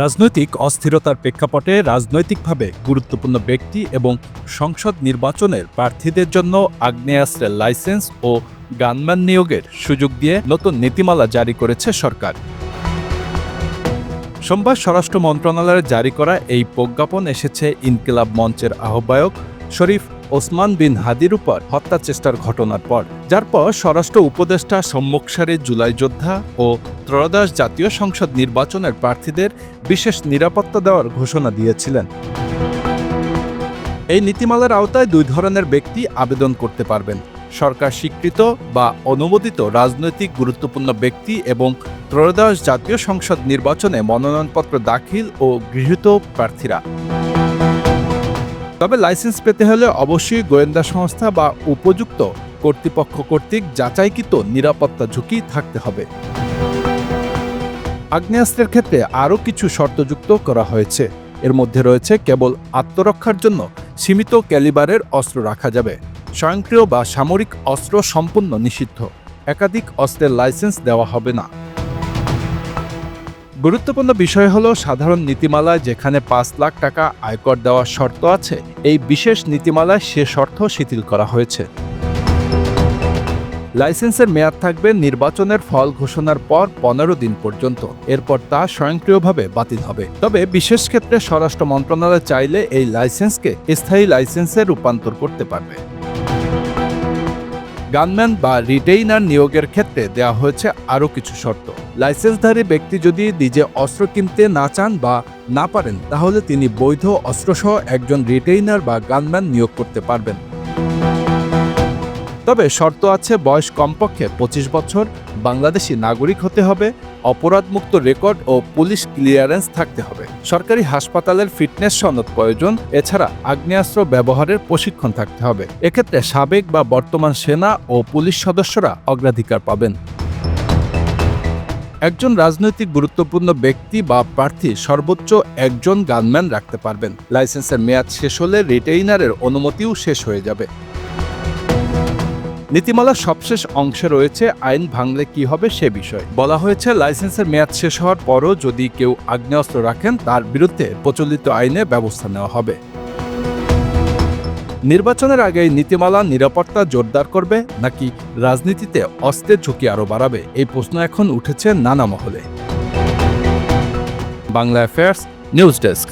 রাজনৈতিক অস্থিরতার প্রেক্ষাপটে রাজনৈতিকভাবে গুরুত্বপূর্ণ ব্যক্তি এবং সংসদ নির্বাচনের প্রার্থীদের জন্য আগ্নেয়াস্ত্রের লাইসেন্স ও গানম্যান নিয়োগের সুযোগ দিয়ে নতুন নীতিমালা জারি করেছে সরকার। সোমবার স্বরাষ্ট্র মন্ত্রণালয়ের জারি করা এই প্রজ্ঞাপন এসেছে ইনকিলাব মঞ্চের আহ্বায়ক শরীফ ওসমান বিন হাদির উপর হত্যা চেষ্টার ঘটনার পর, যার পর স্বরাষ্ট্র উপদেষ্টা সম্মুখসারে জুলাই যোদ্ধা ও ত্রয়োদশ জাতীয় সংসদ নির্বাচনের প্রার্থীদের বিশেষ নিরাপত্তা দেওয়ার ঘোষণা দিয়েছিলেন। এই নীতিমালার আওতায় দুই ধরনের ব্যক্তি আবেদন করতে পারবেন। সরকার স্বীকৃত বা অনুমোদিত রাজনৈতিক গুরুত্বপূর্ণ ব্যক্তি এবং ত্রয়োদশ জাতীয় সংসদ নির্বাচনে মনোনয়নপত্র দাখিল ও গৃহীত প্রার্থীরা। তবে লাইসেন্স পেতে হলে অবশ্যই গোয়েন্দা সংস্থা বা উপযুক্ত কর্তৃপক্ষ কর্তৃক যাচাইকৃত নিরাপত্তা ঝুঁকি থাকতে হবে। আগ্নেয়াস্ত্রের ক্ষেত্রে আরও কিছু শর্তযুক্ত করা হয়েছে। এর মধ্যে রয়েছে কেবল আত্মরক্ষার জন্য সীমিত ক্যালিবারের অস্ত্র রাখা যাবে। স্বয়ংক্রিয় বা সামরিক অস্ত্র সম্পূর্ণ নিষিদ্ধ। একাধিক অস্ত্রের লাইসেন্স দেওয়া হবে না। গুরুত্বপূর্ণ বিষয় হলো সাধারণ নীতিমালায় যেখানে পাঁচ লাখ টাকা আয়কর দেওয়ার শর্ত আছে, এই বিশেষ নীতিমালায় সে শর্ত শিথিল করা হয়েছে। লাইসেন্সের মেয়াদ থাকবে নির্বাচনের ফল ঘোষণার পর পনেরো দিন পর্যন্ত। এরপর তা স্বয়ংক্রিয়ভাবে বাতিল হবে। তবে বিশেষ ক্ষেত্রে স্বরাষ্ট্র মন্ত্রণালয় চাইলে এই লাইসেন্সকে স্থায়ী লাইসেন্সে রূপান্তর করতে পারবে। গানম্যান বা রিটেইনার নিয়োগের ক্ষেত্রে দেওয়া হয়েছে আরও কিছু শর্ত। লাইসেন্সধারী ব্যক্তি যদি নিজে অস্ত্র কিনতে না চান বা না পারেন, তাহলে তিনি বৈধ অস্ত্রসহ একজন রিটেইনার বা গানম্যান নিয়োগ করতে পারবেন। তবে শর্ত আছে বয়স কমপক্ষে পঁচিশ বছর, বাংলাদেশি নাগরিক হতে হবে, অপরাধমুক্ত রেকর্ড ও পুলিশ ক্লিয়ারেন্স থাকতে হবে। সরকারি হাসপাতালের ফিটনেস সনদ প্রয়োজন, এছাড়া আগ্নেয়াস্ত্র ব্যবহারের প্রশিক্ষণ থাকতে হবে। এক্ষেত্রে সাবেক বা বর্তমান সেনা ও পুলিশ সদস্যরা অগ্রাধিকার পাবেন। একজন রাজনৈতিক গুরুত্বপূর্ণ ব্যক্তি বা প্রার্থী সর্বোচ্চ একজন গানম্যান রাখতে পারবেন। লাইসেন্সের মেয়াদ শেষ হলে রিটেইনারের অনুমতিও শেষ হয়ে যাবে। নীতিমালার সবশেষ অংশে রয়েছে আইন ভাঙলে কি হবে সে বিষয়। বলা হয়েছে, লাইসেন্সের মেয়াদ শেষ হওয়ার পরও যদি কেউ আগ্নেয়াস্ত্র রাখেন, তার বিরুদ্ধে প্রচলিত আইনে ব্যবস্থা নেওয়া হবে। নির্বাচনের আগে নীতিমালা নিরাপত্তা জোরদার করবে নাকি রাজনীতিতে অস্ত্রের ঝুঁকি আরও বাড়াবে? এই প্রশ্ন এখন উঠেছে নানা মহলে। Bangla affairs news desk